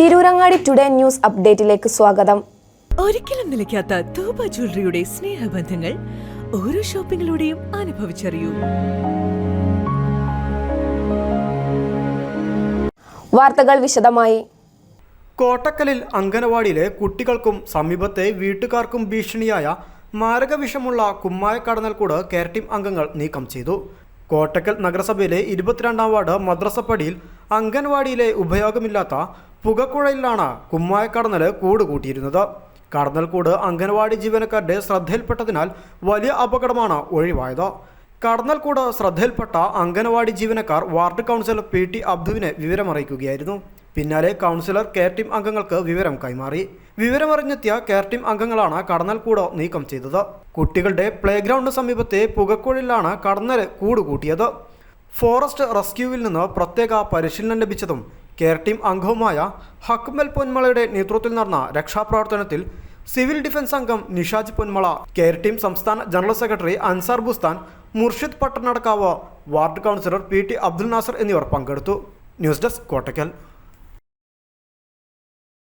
Tirurangadi today news അപ്ഡേറ്റിലേക്ക് സ്വാഗതം. ഒരിക്കലും നിലയ്ക്കാത്ത തൂബ ജ്വല്ലറിയുടെ സ്നേഹബന്ധങ്ങൾ ഓരോ ഷോപ്പിംഗിലൂടെയും അനുഭവിച്ചറിയൂ. വാർത്തകൾ വിശദമായി. കോട്ടക്കലിൽ അങ്കനവാടിയിലെ കുട്ടികൾക്കും സമീപത്തെ വീട്ടുകാർക്കും ഭീഷണിയായ മാരകവിഷമുള്ള കുമ്മായ കടന്നൽക്കൂട് കെയർ ടീം അംഗങ്ങൾ നീക്കം ചെയ്തു. കോട്ടക്കൽ നഗരസഭയിലെ ഇരുപത്തിരണ്ടാം വാർഡ് മദ്രസപ്പടിയിൽ അംഗൻവാടിയിലെ ഉപയോഗമില്ലാത്ത പുകക്കുഴയിലാണ് കുമ്മായ കടന്നൽ കൂട് കൂട്ടിയിരുന്നത്. കടന്നൽക്കൂട് അംഗൻവാടി ജീവനക്കാരുടെ ശ്രദ്ധയിൽപ്പെട്ടതിനാൽ വലിയ അപകടമാണ് ഒഴിവായത്. കടന്നൽക്കൂട് ശ്രദ്ധയിൽപ്പെട്ട അംഗനവാടി ജീവനക്കാർ വാർഡ് കൗൺസിലർ പി ടി അബ്ദുവിനെ വിവരമറിയിക്കുകയായിരുന്നു. പിന്നാലെ കൗൺസിലർ കെയർ ടീം അംഗങ്ങൾക്ക് വിവരം കൈമാറി. വിവരമറിഞ്ഞെത്തിയ കെയർ ടീം അംഗങ്ങളാണ് കടന്നൽക്കൂട് നീക്കം ചെയ്തത്. കുട്ടികളുടെ പ്ലേഗ്രൗണ്ട് സമീപത്തെ പുകക്കുഴലിലാണ് കടന്നൽ കൂട് കൂട്ടിയത്. ഫോറസ്റ്റ് റെസ്ക്യൂവിൽ നിന്ന് പ്രത്യേക പരിശീലനം ലഭിച്ചതും കെയർ ടീം അംഗവുമായ ഹക്മൽ പൊന്മളയുടെ നേതൃത്വത്തിൽ നടന്ന രക്ഷാപ്രവർത്തനത്തിൽ സിവിൽ ഡിഫൻസ് അംഗം നിഷാജ് പൊന്മള കെയർ ടീം സംസ്ഥാന general secretary Ansar Bustan Murshid Pattanadakkavu ward councillor P T Abdul Nasar എന്നിവർ പങ്കെടുത്തു. News desk Kottakkal.